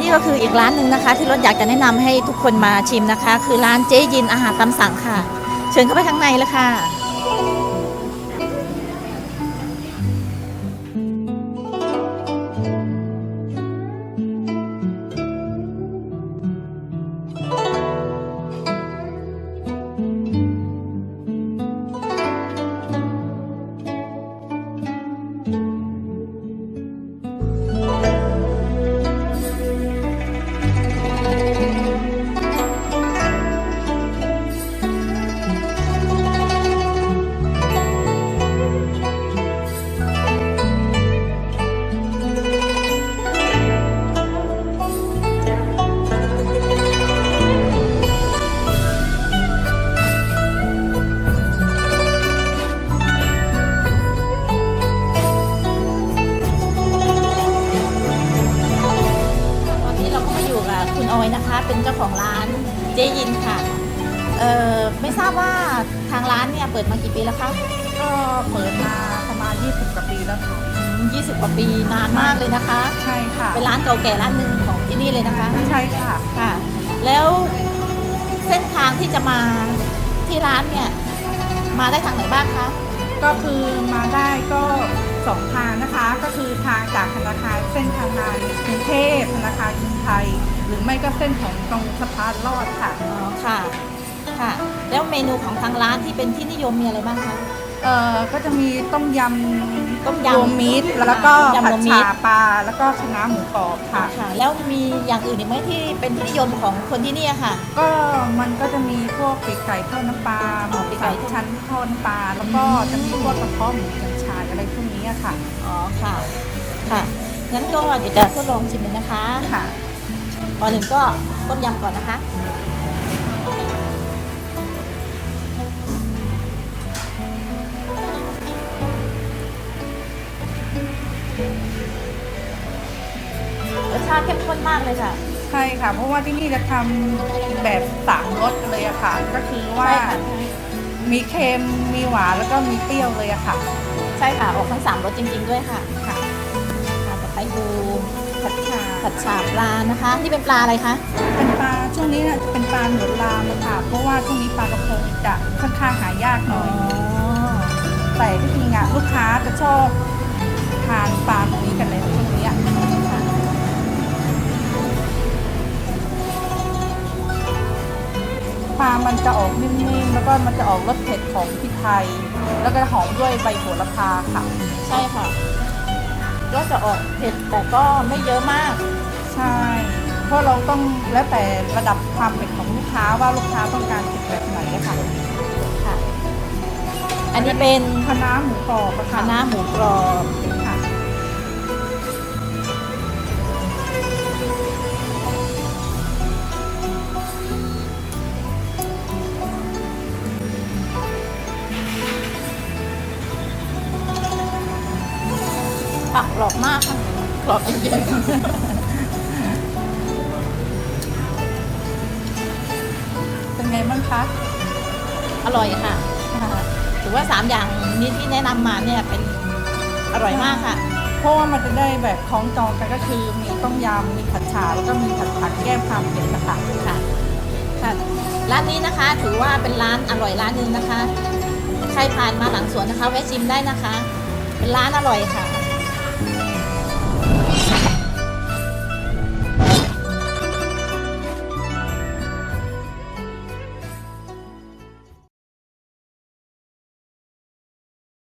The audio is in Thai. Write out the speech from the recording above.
นี่ก็คืออีกร้านหนึ่งนะคะ ที่รถอยากจะแนะนำให้ทุกคนมาชิมนะคะ คือร้านเจ๊ยินอาหารตามสั่งค่ะ เชิญเข้าไปข้างในเลยค่ะ คุณออยนะคะ เป็นเจ้าของร้านเจยินค่ะเอ่อไม่ทราบว่าทางร้านเนี่ยเปิดมากี่ปีแล้วคะก็เปิดมาประมาณ 20 กว่าปีแล้วค่ะอืม20 กว่าปีนานมากเลยนะคะ ใช่ค่ะ เป็นร้านเก่าแก่ร้านหนึ่งของที่นี่เลยนะคะใช่ค่ะ ค่ะ แล้วเส้นทางที่จะมาที่ร้านเนี่ยมาได้ทางไหนบ้างคะ ก็คือมาได้ก็สองทางนะคะ ก็คือทางจากธนาคารเส้นทางงานกรุงเทพธนาคารกรุงไทย หรือไม่ก็เส้นของตรงสะพานลอดค่ะอ๋อค่ะค่ะ แล้วเมนูของทางร้านที่เป็นที่นิยมมีอะไรบ้างคะ เอ่อก็จะมีต้มยำต้มยำรวมมิตรแล้วก็ยำผัรดวมมิตรฉาปลาแล้วก็คะน้าหมูกรอบค่ะ ค่ะ แล้วมีอย่างอื่นอีกไหมที่เป็นที่นิยมของคนที่นี่ค่ะ ก็มันก็จะมีพวกปีกไก่ทอดน้ำปลาหมูปีกไก่สามชั้นทอดน้ำปลาแล้วก็จะมีพวกกระเพาะหมูกัญชายอะไรพวกนี้อะค่ะอ๋อค่ะค่ะงั้นก็เดี๋ยวจะทดลองชิมเลยนะคะ ค่ะ ก่อนหนึ่งก็ต้มยำก่อนนะคะรสชาติเข้มข้นมากเลยค่ะ ใช่ค่ะ เพราะว่าที่นี่จะทำแบบสามรสเลยอะค่ะ ก็คือว่าใช่ค่ะ มีเค็มมีหวานแล้วก็มีเปรี้ยวเลยอะค่ะ ใช่ค่ะ ออกทั้งสามรสจริง ๆ ด้วยค่ะค่ะค่ะต่อไปดู ผัดฉาผัดฉาปลานะคะ นี่เป็นปลาอะไรคะ เป็นปลาช่วงนี้น่ะจะเป็นปลาหนวดลามอะค่ะ เพราะว่าช่วงนี้ปลากระพงจะค่อนข้างหายากหน่อย แต่ที่จริงอะลูกค้าจะชอบทานปลาตัวนี้กันเลยช่วงนี้อะค่ะปลามันจะออกนิ่มๆ แล้วก็มันจะออกรสเผ็ดของพริกไทย แล้วก็หอมด้วยใบโหระพาค่ะ ใช่ค่ะ ก็จะออกเผ็ดแต่ก็ไม่เยอะมาก ใช่ เพราะเราต้องแล้วแต่ระดับความเผ็ดของลูกค้าว่าลูกค้าต้องการเผ็ดแบบไหนอะค่ะค่ะ อันนี้เป็นคะน้าหมูกรอบอะคค่ะณะหมูกรอบ ค่ะผักกรอบมากค่ะกรอบจริงเป็นไงบ้างคะๆอร่อยค่ะ ถือว่าสามอย่างนี้ที่แนะนำมาเนี่ยเป็นอร่อยมากค่ะ เพราะว่ามันจะได้แบบคล้องจองกันก็คือมีต้มยำมีผัดฉาแล้วก็มีผัดผักแก้มความเผ็ดนะคะค่ะค่ะร้านนี้นะคะถือว่าเป็นร้านอร่อยร้านหนึ่งนะคะ ใครผ่านมาหลังสวนนะคะแวะชิมได้นะคะ เป็นร้านอร่อยค่ะ